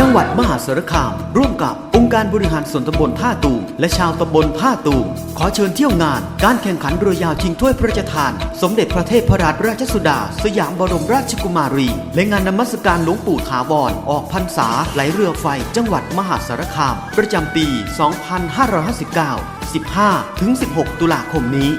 จังหวัดมหาสารคาม ร่วมกับองค์การบริหารส่วนตำบลท่าตูมและชาวตำบลท่าตูมขอเชิญเที่ยวงาน การแข่งขันเรือยาวชิงถ้วยพระราชทาน สมเด็จพระเทพรัตนราชสุดา สยามบรมราชกุมารี และงานนมัสการหลวงปู่ถาวรออกพรรษาไหลเรือไฟ จังหวัดมหาสารคาม ประจำปี 2559 15 ถึง 16 ตุลาคมนี้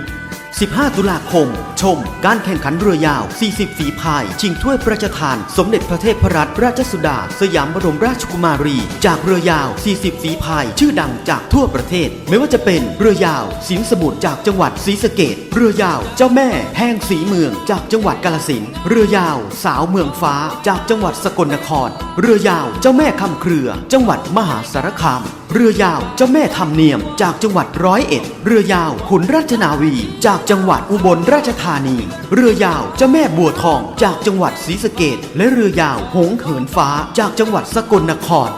15 ตุลาคม ชม การแข่งขันเรือยาว 40 ฝีพาย ชิงถ้วยพระราชทาน สมเด็จพระเทพรัตนราชสุดา สยามบรมราชกุมารี จากเรือยาว 40 ฝีพาย ชื่อดังจากทั่วประเทศ ไม่ว่าจะเป็นเรือยาว สินสมุทรจากจังหวัดศรีสะเกดเรือยาว เจ้าแม่แห่งสีเมืองจากจังหวัดกาลสินเรือยาว สาวเมืองฟ้า จากจังหวัดสกลนคร เรือยาว เจ้าแม่คำเครือ จังหวัดมหาสารคาม เรือยาวเจ้าแม่ทำเนียมจากจังหวัดร้อยเอ็ด เรือยาวขุนราชนาวี จากจังหวัดอุบลราชธานี เรือยาวเจ้าแม่บัวทองจากจังหวัดศรีสะเกดและเรือยาวหงเหินฟ้าจากจังหวัดสกลนคร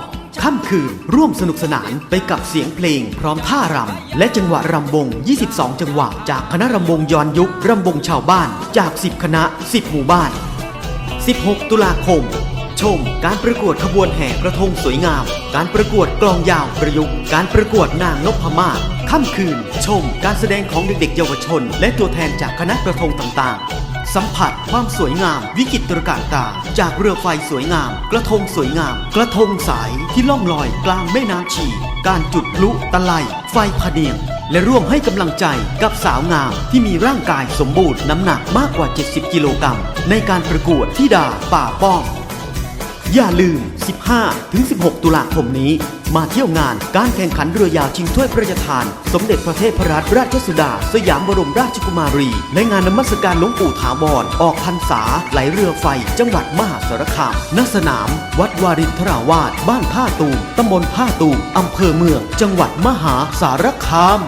ค่ำคืนร่วมสนุกสนานไปกับเสียงเพลงพร้อมท่ารำ และจังหวะรำวง 22 จังหวะ จากคณะรำวงย้อนยุครำวงชาวบ้านจาก 10 คณะ 10 หมู่บ้าน 16 ตุลาคม ชมการประกวดขบวนแห่กระทงสวยงาม การประกวดกลองยาวประยุกต์ การประกวดนางนพมาศค่ำคืน ชมการแสดงของเด็กๆเยาวชน และตัวแทนจากคณะกระทงต่างๆ สัมผัสความสวยงาม วิจิตรการตา จากเรือไฟสวยงาม กระทงสวยงาม กระทงสายที่ล่องลอยกลางแม่น้ำชี การจุดพลุตะไลไฟพะเนียงและร่วมให้กำลังใจกับสาวงามที่มีร่างกายสมบูรณ์น้ำหนักมากกว่า 70 กิโลกรัมในการประกวดที่ดาป่าป้อง อย่าลืม 15ถึง16 ตุลาคมนี้ มาเที่ยวงานการแข่งขันเรือยาวชิงถ้วยพระราชทาน สมเด็จพระเทพรัตนราชสุดา สยามบรมราชกุมารี และงานนมัสการหลวงปู่ถาวรออกพรรษา ไหลเรือไฟ จังหวัดมหาสารคามณสนาม วัดวารินทราวาสบ้านท่าตูมตำบลท่าตูมอำเภอเมือง จังหวัดมหาสารคาม